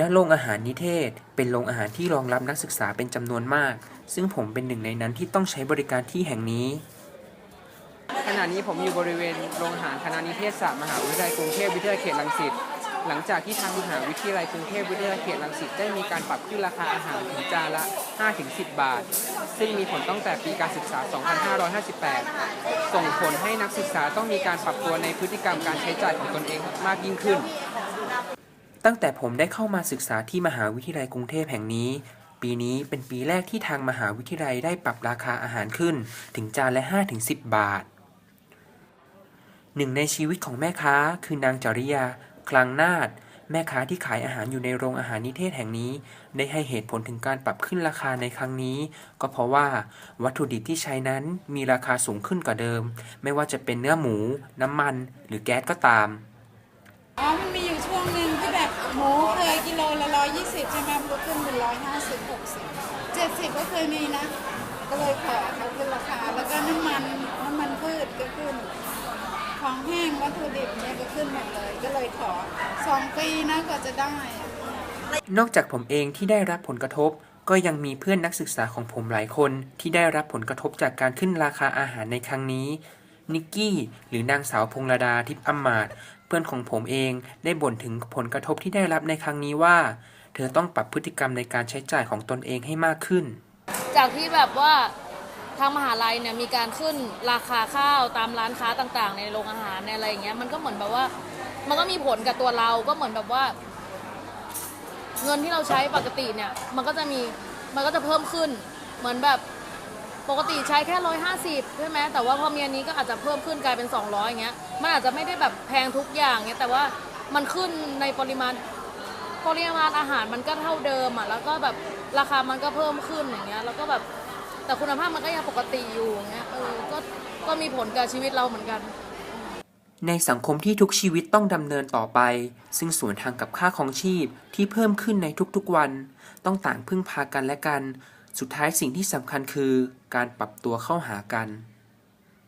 ณโรงอาหารนิเทศ เป็นโรงอาหารที่รองรับนักศึกษาเป็นจำนวนมาก ซึ่งผมเป็นหนึ่งในนั้นที่ต้องใช้บริการที่แห่งนี้ ขณะนี้ผมอยู่บริเวณโรงอาหารคณะนิเทศศาสตร์มหาวิทยาลัยกรุงเทพวิทยาเขตรังสิต หลังจากที่ทางมหาวิทยาลัยกรุงเทพวิทยาเขตรังสิตได้มีการปรับขึ้นราคาอาหารถึงจานละ 5-10 บาท ซึ่งมีผลตั้งแต่ปีการศึกษา 2558 ส่งผลให้นักศึกษาต้องมีการปรับตัวในพฤติกรรมการใช้จ่ายของตนเองมากยิ่งขึ้น ตั้งแต่ผมได้เข้ามาศึกษาที่มหาวิทยาลัยกรุงเทพแห่งนี้ ปีนี้เป็นปีแรกที่ทางมหาวิทยาลัยได้ปรับราคาอาหารขึ้นถึงจานละ 5-10 บาท หนึ่งในชีวิตของแม่ค้าคือนางจริยา คลังนาดแม่ค้าที่ขายอาหารอยู่ในโรงอาหารนิเทศแห่งนี้ ได้ให้เหตุผลถึงการปรับขึ้นราคาในครั้งนี้ ก็เพราะว่าวัตถุดิบที่ใช้นั้นมีราคาสูงขึ้นกว่าเดิม ไม่ว่าจะเป็นเนื้อหมู น้ำมัน หรือแก๊สก็ตาม ร้อยยี่สิบใช่ไหมมันก็ขึ้นเป็นร้อยห้าสิบหกสิบเจ็ดสิบก็เคยมีนะ ก็เลยขอเขาขึ้นราคา แล้วก็น้ำมันน้ำมันพืชก็ขึ้น ของแห้งวัตถุดิบเนี่ยก็ขึ้นหมดเลย ก็เลยขอสองปีนะกว่าจะได้ นอกจากผมเองที่ได้รับผลกระทบ ก็ยังมีเพื่อนนักศึกษาของผมหลายคนที่ได้รับผลกระทบจากการขึ้นราคาอาหารในครั้งนี้นิกกี้หรือนางสาวพงรดาทิพย์อำมาต พื่อนของผมเองได้บ่นถึงผลกระทบที่ได้รับในครั้งนี้ว่า เธอต้องปรับพฤติกรรมในการใช้จ่ายของตนเองให้มากขึ้น จากที่แบบว่าทางมหาลัยเนี่ยมีการขึ้นราคาข้าวตามร้านค้าต่างๆ ในโรงอาหารในอะไรอย่างเงี้ยมันก็เหมือนแบบว่า มันก็มีผลกับตัวเราก็เหมือนแบบว่า เงินที่เราใช้ปกติเนี่ย มันก็จะมีมันก็จะเพิ่มขึ้น เหมือนแบบ ปกติใช้แค่ร้อยห้าสิบใช่ไหมแต่ว่าพอมีอันนี้ก็อาจจะเพิ่มขึ้นกลายเป็น 200อย่างเงี้ย มันอาจจะไม่ได้แบบแพงทุกอย่างเงี้ย แต่ว่ามันขึ้นในปริมาณ ปริมาณอาหารมันก็เท่าเดิมอะ แล้วก็แบบราคามันก็เพิ่มขึ้นอย่างเงี้ย แล้วก็แบบ แต่คุณภาพมันก็ยังปกติอยู่อย่างเงี้ย เออ ก็ ก็มีผลกับชีวิตเราเหมือนกัน ในสังคมที่ทุกชีวิตต้องดำเนินต่อไป ซึ่งสวนทางกับค่าของชีพที่เพิ่มขึ้นในทุกๆวัน ต้องต่างพึ่งพากันและกัน สุดท้ายสิ่งที่สำคัญคือการปรับตัวเข้าหากัน